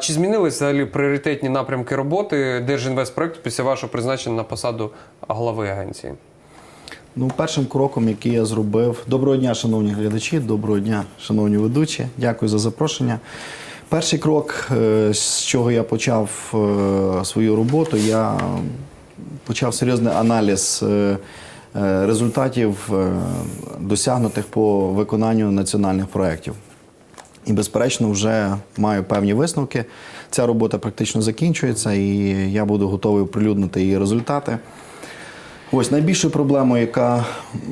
Чи змінились взагалі пріоритетні напрямки роботи Держінвестпроекту після вашого призначення на посаду глави агенції? Ну, першим кроком, який я зробив. Доброго дня, шановні глядачі, доброго дня, шановні ведучі. Дякую за запрошення. Перший крок, е, з чого я почав е, свою роботу, я почав серйозний аналіз е, результатів досягнутих по виконанню національних проєктів. І, безперечно, вже маю певні висновки. Ця робота практично закінчується, і я буду готовий оприлюднити її результати. Ось найбільшою проблемою, яка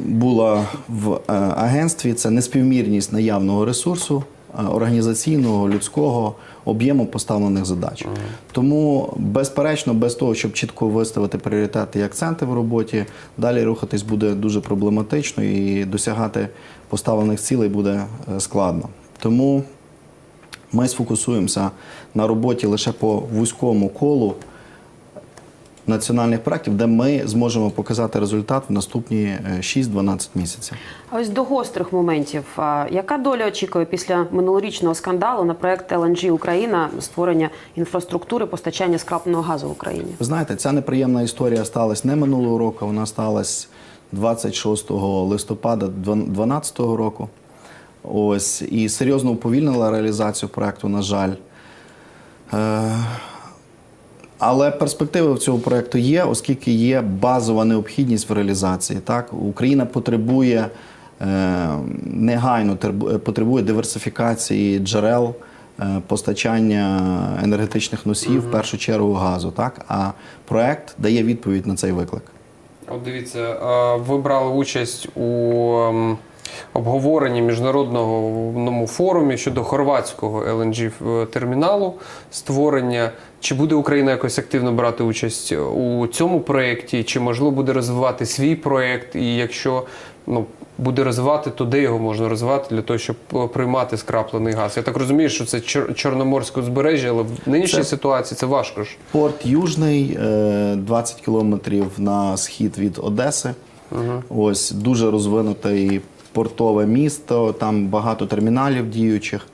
була в е, агентстві, це неспівмірність наявного ресурсу, е, організаційного, людського об'єму поставлених задач. Тому, безперечно, без того, щоб чітко виставити пріоритети і акценти в роботі, далі рухатись буде дуже проблематично і досягати поставлених цілей буде е, складно. Тому ми сфокусуємося на роботі лише по вузькому колу національних проєктів, де ми зможемо показати результат в наступні е, 6-12 місяців. А ось до гострих моментів. Яка доля очікує після минулорічного скандалу на проект LNG Україна створення інфраструктури постачання скрапленого газу в Україні? Ви знаєте, ця неприємна історія сталася не минулого року, вона сталася 26 листопада 2012 року. Ось і серйозно уповільнила реалізацію проекту, на жаль. Е, але перспективи в цього проекту є, оскільки є базова необхідність в реалізації. Так? Україна потребує е, негайно потребує диверсифікації джерел е, постачання енергетичних носіїв, в першу чергу газу. Так? А проект дає відповідь на цей виклик. От дивіться, ви брали участь у ем, обговоренні міжнародному форумі щодо хорватського LNG терміналу створення. Чи буде Україна якось активно брати участь у цьому проєкті, чи можливо буде розвивати свій проєкт? І якщо ну, буде розвивати, то де його можна розвивати для того, щоб е, приймати скраплений газ? Я так розумію, що це Чор- Чорноморське узбережжя, але в нинішній Це- ситуації це важко ж. Порт Южний, е, 20 кілометрів на схід від Одеси. Ось дуже розвинуте портове місто, там багато терміналів діючих.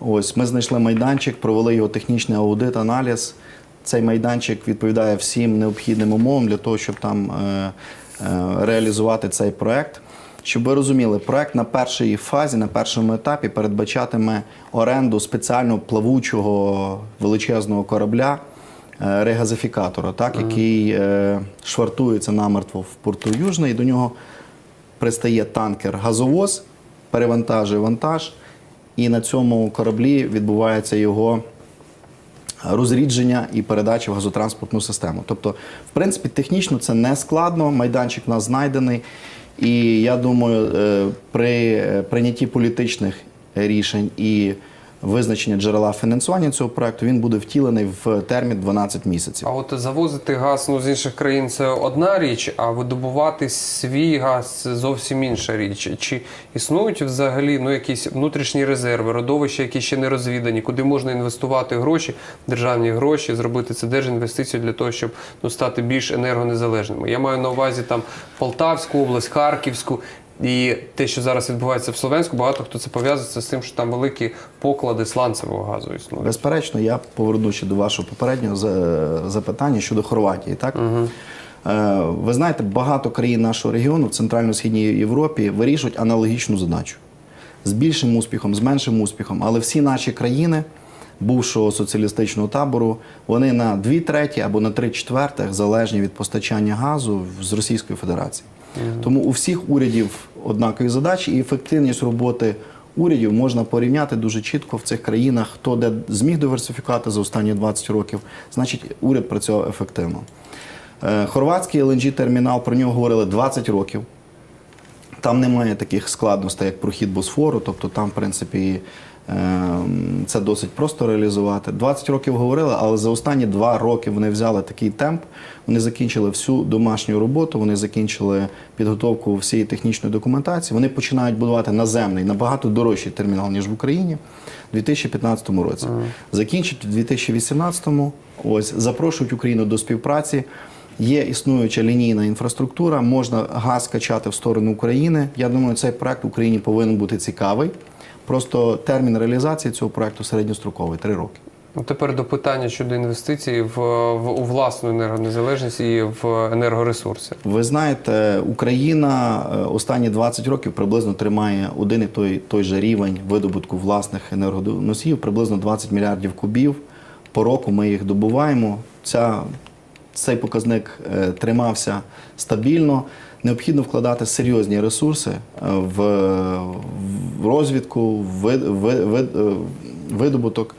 Ось ми знайшли майданчик, провели його технічний аудит, аналіз. Цей майданчик відповідає всім необхідним умовам для того, щоб там е, е, реалізувати цей проект. Щоб ви розуміли, проект на першій фазі, на першому етапі передбачатиме оренду спеціально плавучого величезного корабля е, регазифікатора, так, який е, швартується намертво в порту Южний, і до нього пристає танкер газовоз, перевантажує вантаж, і на цьому кораблі відбувається його розрідження і передача в газотранспортну систему. Тобто, в принципі, технічно це не складно, майданчик у нас знайдений. І я думаю, е, при е, прийнятті політичних рішень і визначення джерела фінансування цього проекту він буде втілений в термін 12 місяців. А от завозити газ ну, з інших країн це одна річ, а видобувати свій газ це зовсім інша річ. Чи існують взагалі ну, якісь внутрішні резерви, родовища, які ще не розвідані, куди можна інвестувати гроші, державні гроші, зробити це держінвестицію для того, щоб ну, стати більш енергонезалежними? Я маю на увазі там Полтавську область, Харківську. І те, що зараз відбувається в Слов'янську, багато хто це пов'язується з тим, що там великі поклади сланцевого газу існують. Безперечно, я повернуся до вашого попереднього запитання щодо Хорватії. Так? Е, Ви знаєте, багато країн нашого регіону в Центрально-Східній Європі вирішують аналогічну задачу з більшим успіхом, з меншим успіхом. Але всі наші країни бувшого соціалістичного табору, вони на дві треті або на три четвертих залежні від постачання газу з Російської Федерації. Тому у всіх урядів однакові задачі і ефективність роботи урядів можна порівняти дуже чітко в цих країнах, хто де зміг диверсифікувати за останні 20 років, значить уряд працював ефективно. Е, Хорватський LNG термінал про нього говорили 20 років. Там немає таких складностей, як прохід Босфору, тобто там, в принципі, це досить просто реалізувати. 20 років говорили, але за останні два роки вони взяли такий темп. Вони закінчили всю домашню роботу, вони закінчили підготовку всієї технічної документації. Вони починають будувати наземний, набагато дорожчий термінал, ніж в Україні у 2015 році. Закінчать у 2018-му. Ось запрошують Україну до співпраці. Є існуюча лінійна інфраструктура, можна газ качати в сторону України. Я думаю, цей проект Україні повинен бути цікавий. Просто термін реалізації цього проекту середньостроковий три роки. Ну, Тепер до питання щодо інвестицій в, в у власну енергонезалежність і в енергоресурси. Ви знаєте, Україна е, останні 20 років приблизно тримає один і той, той же рівень видобутку власних енергоносіїв, приблизно 20 мільярдів кубів. По року ми їх добуваємо. Ця, цей показник е, тримався стабільно. Необхідно вкладати серйозні ресурси е, в, розвідку, в е, видобуток.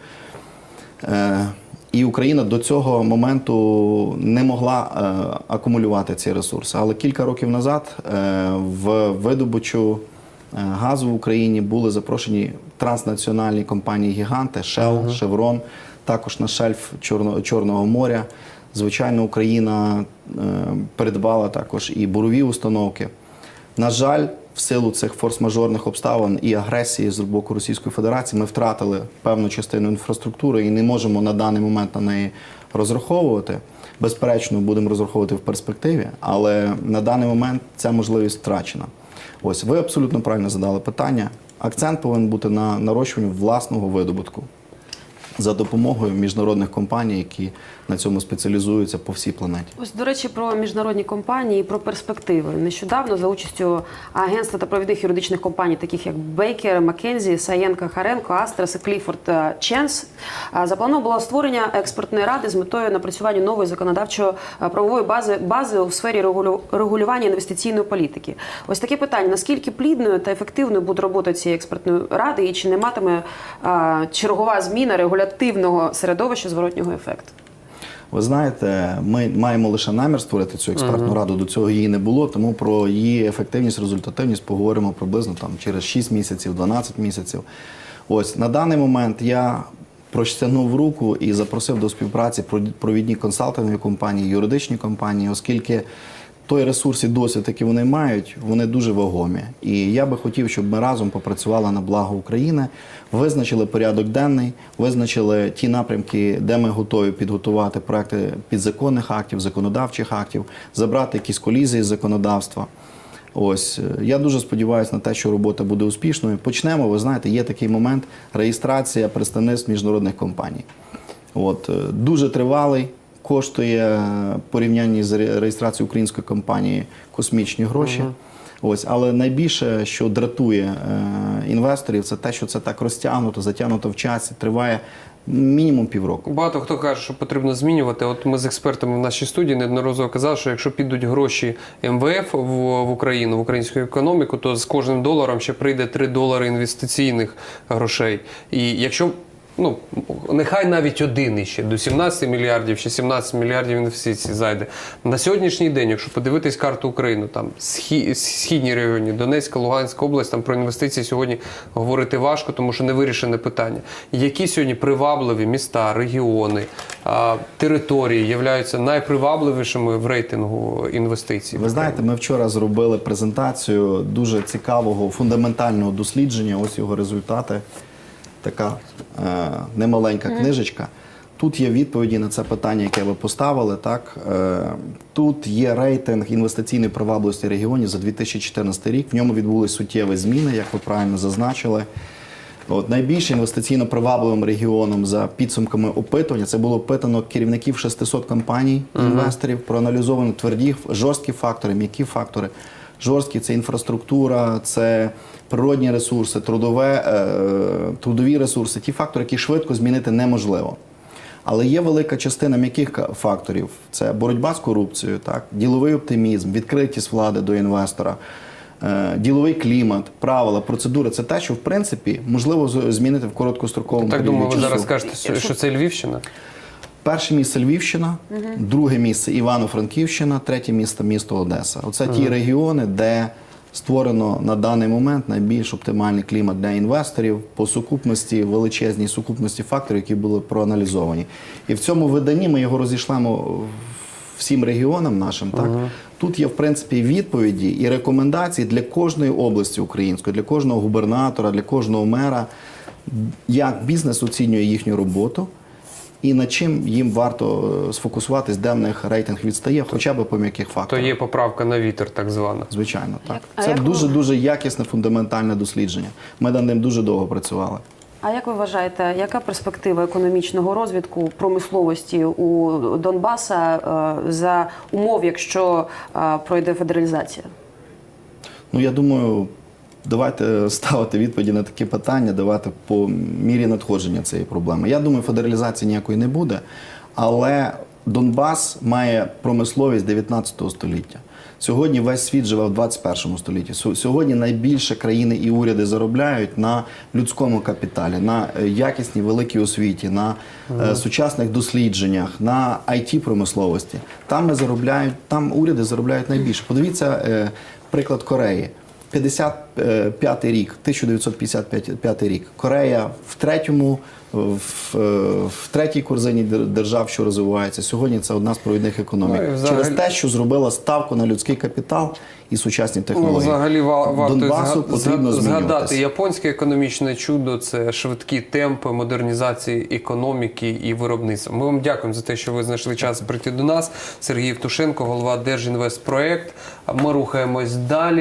Е, І Україна до цього моменту не могла е, акумулювати ці ресурси. Але кілька років назад е, в видобучу газу в Україні були запрошені транснаціональні компанії гіганти Shell, Chevron, також на шельф Чорно- Чорного моря. Звичайно, Україна е, придбала також і бурові установки. На жаль, в силу цих форс-мажорних обставин і агресії з боку Російської Федерації ми втратили певну частину інфраструктури і не можемо на даний момент на неї розраховувати. Безперечно, будемо розраховувати в перспективі, але на даний момент ця можливість втрачена. Ось ви абсолютно правильно задали питання. Акцент повинен бути на нарощуванні власного видобутку за допомогою міжнародних компаній, які на цьому спеціалізуються по всій планеті. Ось до речі, про міжнародні компанії, про перспективи. Нещодавно за участю агентства та провідних юридичних компаній, таких як Бейкер, Маккензі, Саєнка, Харенко, Астрас і Кліфорд е, Ченс, е, заплановано було створення експертної ради з метою напрацювання нової законодавчої е, правової бази бази у сфері регулю- регулювання інвестиційної політики. Ось таке питання: наскільки плідною та ефективною буде робота цієї експертної ради, і чи не матиме чергова зміна регулятивного середовища зворотнього ефекту? Ви знаєте, ми маємо лише намір створити цю експертну раду. До цього її не було, тому про її ефективність, результативність поговоримо приблизно там через 6 місяців, 12 місяців. Ось на даний момент я простягнув руку і запросив до співпраці провід- провідні консалтингові компанії, юридичні компанії, оскільки той ресурс і досвід, який вони мають, вони дуже вагомі. І я би хотів, щоб ми разом попрацювали на благо України, визначили порядок денний, визначили ті напрямки, де ми готові підготувати проекти підзаконних актів, законодавчих актів, забрати якісь колізії з законодавства. Ось е, я дуже сподіваюся на те, що робота буде успішною. Почнемо. Ви знаєте, є такий момент реєстрація представництв міжнародних компаній. От е, дуже тривалий, коштує порівнянні з реєстрацією української компанії космічні гроші. Ось, але найбільше, що дратує е, інвесторів, це те, що це так розтягнуто, затягнуто в часі, триває мінімум півроку. Багато хто каже, що потрібно змінювати. От ми з експертами в нашій студії неодноразово казали, що якщо підуть гроші МВФ в, в Україну, в українську економіку, то з кожним доларом ще прийде 3 долари інвестиційних грошей. І якщо ну нехай навіть один іще до 17 мільярдів чи 17 мільярдів інвестицій зайде. На сьогоднішній день, якщо подивитись карту України, там схі- східні регіони, Донецька, Луганська область, там про інвестиції сьогодні говорити важко, тому що не вирішене питання. Які сьогодні привабливі міста, регіони, території являються найпривабливішими в рейтингу інвестицій? Ви знаєте, ми вчора зробили презентацію дуже цікавого фундаментального дослідження. Ось його результати. Така е, немаленька книжечка. Тут є відповіді на це питання, яке ви поставили. Так е, тут є рейтинг інвестиційної привабливості регіонів за 2014 рік. В ньому відбулись суттєві зміни, як ви правильно зазначили. От найбільш інвестиційно привабливим регіоном за підсумками опитування це було опитано керівників 600 компаній, інвесторів, проаналізовано тверді жорсткі фактори, м'які фактори. Жорсткі це інфраструктура, це природні ресурси, трудове, е, трудові ресурси, ті фактори, які швидко змінити неможливо. Але є велика частина м'яких факторів: це боротьба з корупцією, так, діловий оптимізм, відкритість влади до інвестора, е, діловий клімат, правила, процедури це те, що в принципі можливо змінити в короткостроковому Так періоді думаю, ви зараз скажете, що- що це Львівщина. Перше місце Львівщина, друге місце Івано-Франківщина, третє місце місто Одеса. Оце ті регіони, де створено на даний момент найбільш оптимальний клімат для інвесторів по сукупності, величезній сукупності факторів, які були проаналізовані. І в цьому виданні ми його розійшлемо всім регіонам нашим. Так тут є в принципі відповіді і рекомендації для кожної області української, для кожного губернатора, для кожного мера, як бізнес оцінює їхню роботу. І над чим їм варто е, сфокусуватись, де в них рейтинг відстає, хоча б по м'яких То є поправка на вітер, так звана. Звичайно, так. Як- Це дуже дуже якісне фундаментальне дослідження. Ми над ним дуже довго працювали. А як ви вважаєте, яка перспектива економічного розвитку промисловості у Донбаса е, за умов, якщо е, пройде федералізація? Ну, я думаю, давайте ставити відповіді на такі питання, давати по мірі надходження цієї проблеми. Я думаю, федералізації ніякої не буде, але Донбас має промисловість 19 століття. Сьогодні весь світ живе в 21 столітті. Сьогодні найбільше країни і уряди заробляють на людському капіталі, на е, якісній великій освіті, на е, сучасних дослідженнях, на it промисловості. Там ми заробляють, там уряди заробляють найбільше. Подивіться е, приклад Кореї. 55 рік, 1955 рік. Корея в третьому, в, е, в третій корзині держав, що розвивається. Сьогодні це одна з провідних економік. Ну, взагалі- Через те, що зробила ставку на людський капітал і сучасні Ну, технології. взагалі варто Донбасу потрібно зга- згадати японське економічне чудо це швидкі темпи модернізації економіки і виробництва. Ми вам дякуємо за те, що ви знайшли час прийти до нас. Сергій Євтушенко, голова Держінвестпроект. Ми рухаємось далі.